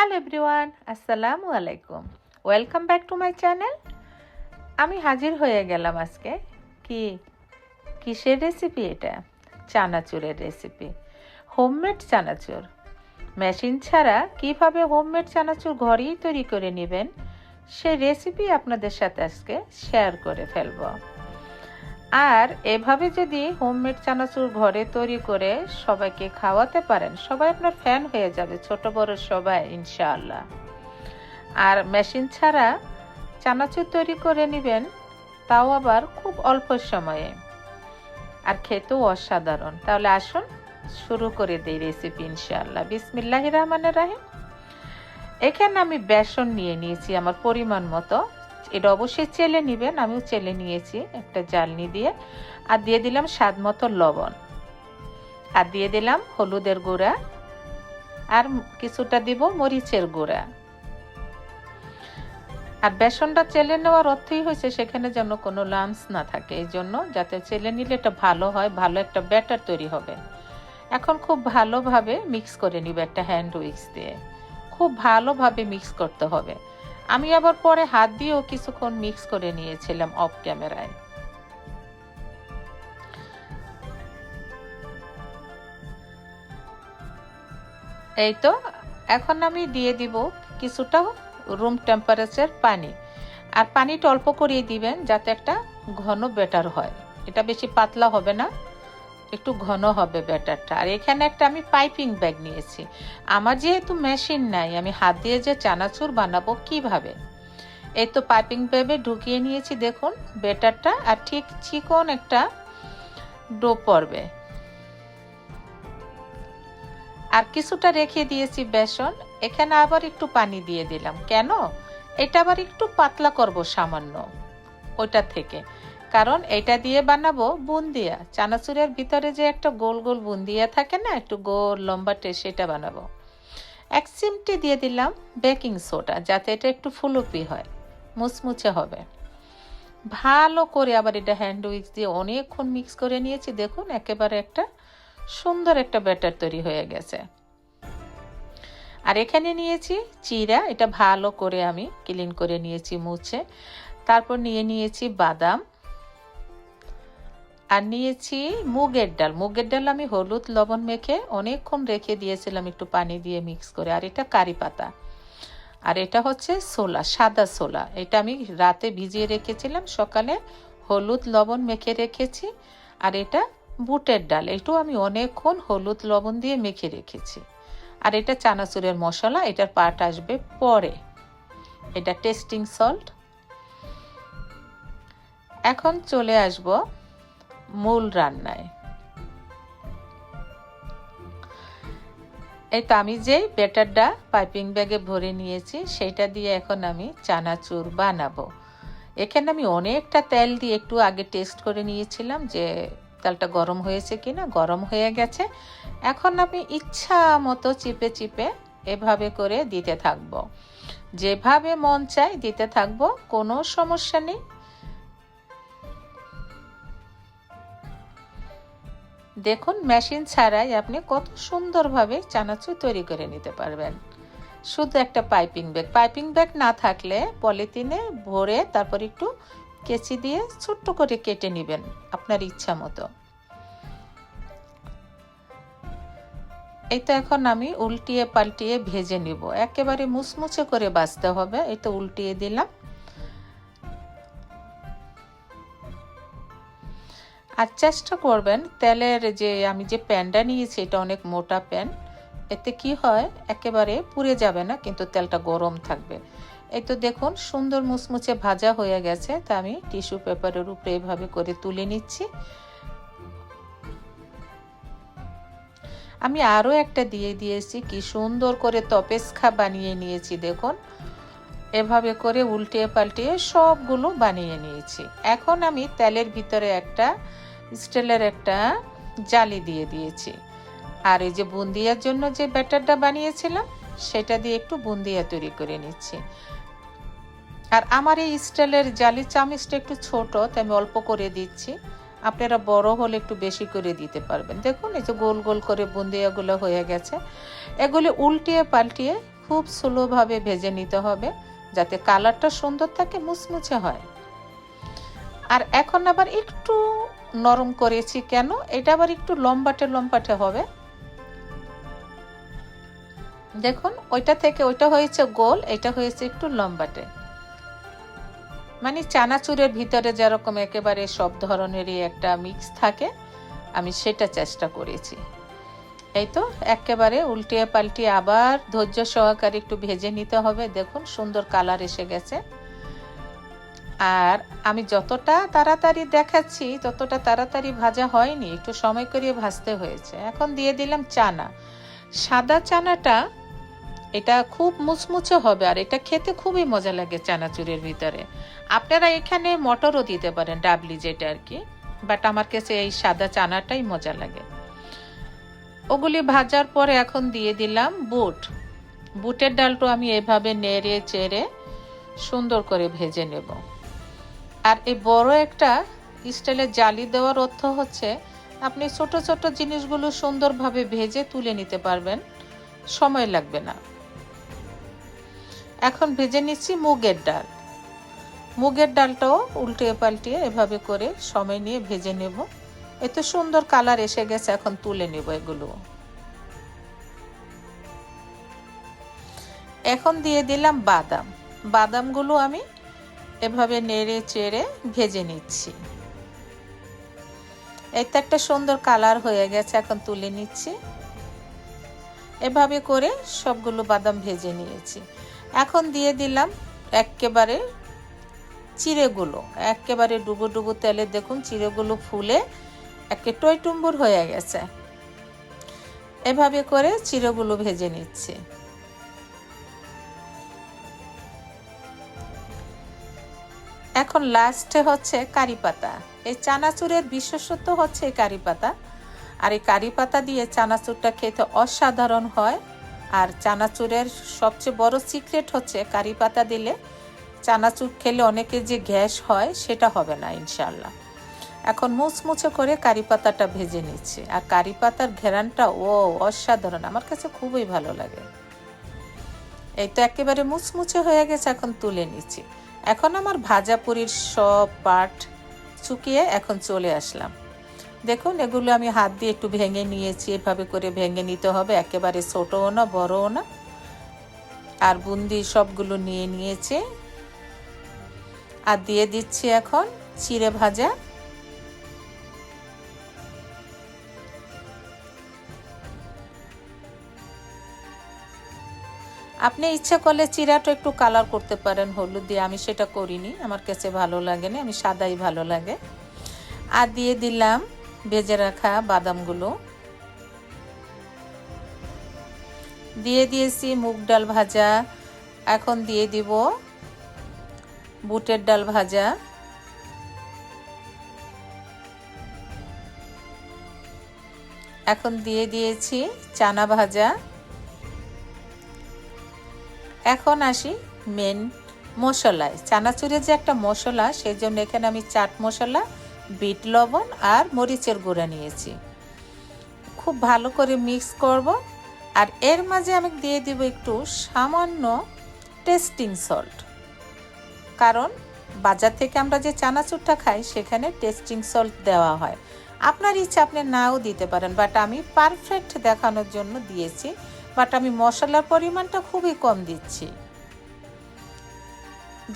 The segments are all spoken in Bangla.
হ্যালো এভরিওয়ান, আসসালামু আলাইকুম। Welcome back to my channel. আমি হাজির হয়ে গেলাম আজকে কি, কিসের রেসিপি এটা? চানাচুরের রেসিপি। হোমমেড চানাচুর। মেশিন ছাড়া কীভাবে হোমমেড চানাচুর ঘরেই তৈরি করে নেবেন সেই রেসিপি আপনাদের সাথে আজকে শেয়ার করে ফেলব। আর এভাবে যদি হোমমেড চানাচুর ঘরে তৈরি করে সবাইকে খাওয়াতে পারেন, সবাই আপনার ফ্যান হয়ে যাবে, ছোট বড় সবাই, ইনশাআল্লাহ। আর মেশিন ছাড়া চানাচুর তৈরি করে নেবেন, তাও আবার খুব অল্প সময়ে। আর খেতেও অসাধারণ। তাহলে আসুন, শুরু করে দিই রেসিপি ইনশাআল্লাহ। বিসমিল্লাহ রহমানের রাহিম। এখানে আমি বেসন নিয়ে নিয়েছি আমার পরিমাণ মতো। এটা অবশ্যই চেলে নেবেন, আমিও চেলে নিয়েছি একটা জালনি দিয়ে। আর দিয়ে দিলাম স্বাদ মতো লবণ। আর দিয়ে দিলাম হলুদের গুঁড়া। আর কিছুটা দিব মরিচের গুঁড়া। আর বেসনটা চেলে নেওয়ার অর্থই হয়েছে সেখানে যেন কোনো লামস না থাকে। এই জন্য যাতে চেলে নিলে এটা ভালো হয়, ভালো একটা ব্যাটার তৈরি হবে। এখন খুব ভালোভাবে মিক্স করে নিবে একটা হ্যান্ড উইক্স দিয়ে। খুব ভালোভাবে মিক্স করতে হবে। আমি আবার পরে হাত দিয়েও কিছুক্ষণ মিক্স করে নিয়েছিলাম অফ ক্যামেরায়। এই তো, এখন আমি দিয়ে দিব কিছুটা রুম টেম্পারেচার পানি। আর পানিটা অল্প করিয়ে দিবেন যাতে একটা ঘন বেটার হয়। এটা বেশি পাতলা হবে না। একটু ঘন হবে ব্যাটারটা। আর এখানে একটা আমি পাইপিং ব্যাগ নিয়েছি। আমার যেহেতু মেশিন নাই, আমি হাত দিয়ে যে চানাচুর বানাবো কীভাবে? এই তো পাইপিং ব্যাগে ঢুকিয়ে নিয়েছি, দেখুন, ব্যাটারটা। আর ঠিক চিকন একটা ডো পড়বে। আর কিছুটা রেখে দিয়েছি বেসন। এখানে আবার একটু পানি দিয়ে দিলাম। কেন? এটা আবার একটু পাতলা করব সামান্য। ওইটা থেকে। কারণ এটা দিয়ে বানাবো বুন্দিয়া। চানাচুরের ভিতরে যে একটা গোল গোল বুন্দিয়া থাকে না, একটু গোল লম্বাটে সেটা বানাবো। এক চিমটি দিয়ে দিলাম বেকিং সোডা, যাতে এটা একটু ফুলুপি হয়, মুচমুচে হবে। ভালো করে আবার এটা হ্যান্ড উইক্স দিয়ে অনেকক্ষণ মিক্স করে নিয়েছি, দেখুন একেবারে একটা সুন্দর একটা ব্যাটার তৈরি হয়ে গেছে। আর এখানে নিয়েছি চিরা এটা ভালো করে আমি ক্লিন করে নিয়েছি মুছে। তারপর নিয়ে নিয়েছি বাদাম। আর নিয়েছি মুগের ডাল। মুগের ডাল আমি হলুদ লবণ মেখে অনেকক্ষণ রেখে দিয়েছিলাম একটু পানি দিয়ে মিক্স করে। আর এটা কারি পাতা। আর এটা হচ্ছে সোলা সাদা সোলা এটা আমি রাতে ভিজিয়ে রেখেছিলাম সকালে। হলুদ লবণ মেখে রেখেছি। আর এটা বুটের ডাল। এটাও আমি অনেকক্ষণ হলুদ লবণ দিয়ে মেখে রেখেছি। আর এটা চানাচুরের মশলা। এটার পাট আসবে পরে। এটা টেস্টিং সল্ট এখন চলে আসব মূল রান্নায়। এই তো আমি যেই ব্যাটারটা পাইপিং ব্যাগে ভরে নিয়েছি সেটা দিয়ে এখন আমি চানাচুর বানাবো। এখানে আমি অনেকটা তেল দিয়ে একটু আগে টেস্ট করে নিয়েছিলাম যে তেলটা গরম হয়েছে কি না গরম হয়ে গেছে। এখন আমি ইচ্ছা মতো চিপে চিপে এভাবে করে দিতে থাকব। যেভাবে মন চায় দিতে থাকব, কোনো সমস্যা নেই। দেখুন মেশিন ছাড়াই আপনি কত সুন্দরভাবে চানাচুর তৈরি করে নিতে পারবেন। শুধু একটা পাইপিং ব্যাগ পাইপিং ব্যাগ না থাকলে পলিথিনে ভরে তারপর একটু কেচি দিয়ে ছোট্ট করে কেটে নেবেন আপনার ইচ্ছা মতো। এই তো এখন আমি উল্টিয়ে পাল্টিয়ে ভেজে নিব। একেবারে মুচমুচে করে বাঁচতে হবে। এই তো উল্টিয়ে দিলাম। আর চেষ্টা করবেন তেলের যে আমি যে প্যানটা নিয়েছি, এটা অনেক মোটা প্যান, এতে কি হয়, একেবারে পুড়ে যাবে না, কিন্তু তেলটা গরম থাকবে। এই তো দেখুন, সুন্দর মুচমুচে ভাজা হয়ে গেছে, তা আমি টিস্যু পেপারের উপরে এভাবে করে তুলে নিচ্ছি। আমি আরও একটা দিয়ে দিয়েছি, কি সুন্দর করে তপেসখা বানিয়ে নিয়েছি, দেখুন। এভাবে করে উল্টিয়ে পাল্টিয়ে সবগুলো বানিয়ে নিয়েছি। এখন আমি তেলের ভিতরে একটা স্টিলের একটা জালি দিয়ে দিয়েছি। আর এই যে বুন্দিয়ার জন্য যে ব্যাটারটা বানিয়েছিলাম, সেটা দিয়ে একটু বুন্দিয়া তৈরি করে নিচ্ছি। আর আমার এই স্টিলের জালি চামিচটা একটু ছোট তাই আমি অল্প করে দিচ্ছি। আপনারা বড় হলে একটু বেশি করে দিতে পারবেন। দেখুন, এই যে গোল গোল করে বুন্দিয়াগুলো হয়ে গেছে। এগুলি উল্টিয়ে পাল্টিয়ে খুব স্লোভাবে ভেজে নিতে হবে, যাতে কালারটা সুন্দর থাকে, মুচমুচে হয়। আর এখন আবার একটু নরম করেছি কেন? এটা আবার একটু লম্বাটে লম্বাটে হবে। দেখুন, ওইটা থেকে ওইটা হয়েছে গোল, এটা হয়েছে একটু লম্বাটে। মানে চানাচুরের ভিতরে যেরকম একেবারে সব ধরনেরই একটা মিক্স থাকে, আমি সেটা চেষ্টা করেছি। এই তো, একেবারে উল্টিয়ে পাল্টিয়ে আবার ধৈর্য সহকারে একটু ভেজে নিতে হবে। দেখুন, সুন্দর কালার এসে গেছে। আর আমি যতটা তাড়াতাড়ি দেখাচ্ছি, ততটা তাড়াতাড়ি ভাজা হয়নি। একটু সময় করিয়ে ভাজতে হয়েছে। এখন দিয়ে দিলাম চানা। সাদা চানাটা, এটা খুব মুচমুচে হবে আর এটা খেতে খুবই মজা লাগে চানাচুরের ভিতরে। আপনারা এখানে মটরও দিতে পারেন ডাবলি যেটা আর কি বাট আমার কাছে এই সাদা চানাটাই মজা লাগে। ওগুলি ভাজার পরে এখন দিয়ে দিলাম বুট। বুটের ডালটা আমি এভাবে নেড়ে চেড়ে সুন্দর করে ভেজে নেব। আর এই বড় একটা স্টাইলের জালি দেওয়ার অর্থ হচ্ছে আপনি ছোট ছোট জিনিসগুলো সুন্দরভাবে ভেজে তুলে নিতে পারবেন। সময় লাগবে না। এখন ভেজে নিচ্ছি মুগের ডাল। মুগের ডালটাও উল্টিয়ে পাল্টিয়ে এভাবে করে সময় নিয়ে ভেজে নেব। এত সুন্দর কালার এসে গেছে, এখন তুলে নেব এগুলো। এখন দিয়ে দিলাম বাদাম। বাদামগুলো আমি এভাবে নেড়ে চেড়ে ভেজে নিচ্ছি। এই তো একটা সুন্দর কালার হয়ে গেছে, এখন তুলে নিচ্ছি। এভাবে করে সবগুলো বাদাম ভেজে নিয়েছি। এখন দিয়ে দিলাম একেবারে চিড়েগুলো। একেবারে ডুবো ডুবো তেলে দেখুন চিড়েগুলো ফুলে একে টইটুম্বুর হয়ে গেছে। এভাবে করে চিড়েগুলো ভেজে নিচ্ছি। এখন লাস্টে হচ্ছে কারি পাতা। এই চানাচুরের বিশেষত্ব হচ্ছে এই কারি পাতা। আর এই কারি পাতা দিয়ে চানাচুরটা খেতে অসাধারণ হয়। আর চানাচুরের সবচেয়ে বড় সিক্রেট হচ্ছে কারি পাতা দিলে চানাচুর খেলে অনেকে যে গ্যাস হয় সেটা হবে না ইনশাল্লাহ এখন মুচমুচে করে কারি পাতাটা ভেজে নিচ্ছি। আর কারি পাতার ঘেরানটা, ও, অসাধারণ। আমার কাছে খুবই ভালো লাগে। এই তো একেবারে মুচমুচে হয়ে গেছে, এখন তুলে নিচ্ছি। এখন আমার ভাজা পুরির সব পাট চুকিয়ে এখন চলে আসলাম। দেখুন, এগুলো আমি হাত দিয়ে একটু ভেঙে নিয়েছি। এভাবে করে ভেঙে নিতে হবে। একেবারে ছোটও না, বড়ও না। আর বুন্দি সবগুলো নিয়ে নিয়েছি। আর দিয়ে দিচ্ছি এখন চিড়ে ভাজা। আপনি ইচ্ছা করলে চিরাটা একটু কালার করতে পারেন, হলুদ দিয়ে। আমি সেটা করিনি, আমার কাছে ভালো লাগে না, আমি সাদাই ভালো লাগে। আর দিয়ে দিলাম ভেজে রাখা বাদামগুলো। দিয়ে দিয়েছি মুগ ডাল ভাজা। এখন দিয়ে দিব বুটের ডাল ভাজা। এখন দিয়ে দিয়েছি চানা ভাজা। এখন আসি মেন মশলায়। চানাচুরের যে একটা মশলা, সেই জন্য এখানে আমি চাট মশলা, বিট লবণ আর মরিচের গুঁড়া নিয়েছি। খুব ভালো করে মিক্স করব। আর এর মাঝে আমি দিয়ে দিব একটু সামান্য টেস্টিং সল্ট কারণ বাজার থেকে আমরা যে চানাচুরটা খাই, সেখানে টেস্টিং সল্ট দেওয়া হয়। আপনার ইচ্ছা আপনি নাও দিতে পারেন বাট আমি পারফেক্ট দেখানোর জন্য দিয়েছি। বাট আমি মশলার পরিমাণটা খুবই কম দিচ্ছি।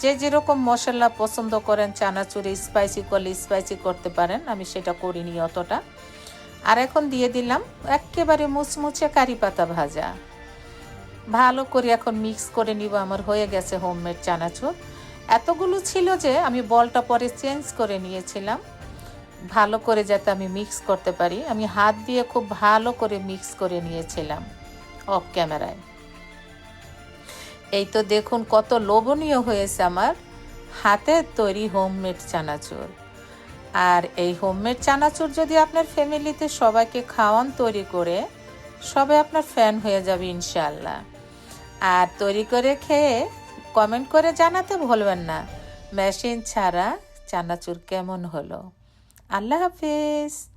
যে যেরকম মশলা পছন্দ করেন, চানাচুরে স্পাইসি করলে স্পাইসি করতে পারেন, আমি সেটা করিনি অতটা। আর এখন দিয়ে দিলাম একেবারে মুচমুচে কারি পাতা ভাজা। ভালো করে এখন মিক্স করে নিব, আমার হয়ে গেছে হোমমেড চানাচুর। এতগুলো ছিল যে আমি বলটা পরে চেঞ্জ করে নিয়েছিলাম। ভালো করে যাতে আমি মিক্স করতে পারি। আমি হাত দিয়ে খুব ভালো করে মিক্স করে নিয়েছিলাম। অফ ক্যামেরায় এই তো দেখুন কত লোভনীয় হয়েছে আমার। হাতের তৈরি হোমমেড চানাচুর। আর এই হোমমেড চানাচুর যদি আপনার ফ্যামিলিতে সবাইকে খাওয়ান, তৈরি করে সবাই আপনার ফ্যান হয়ে যাবে ইনশাল্লাহ আর তৈরি করে খেয়ে কমেন্ট করে জানাতে ভুলবেন না। মেশিন ছাড়া চানাচুর কেমন হলো? আল্লাহ হাফিজ।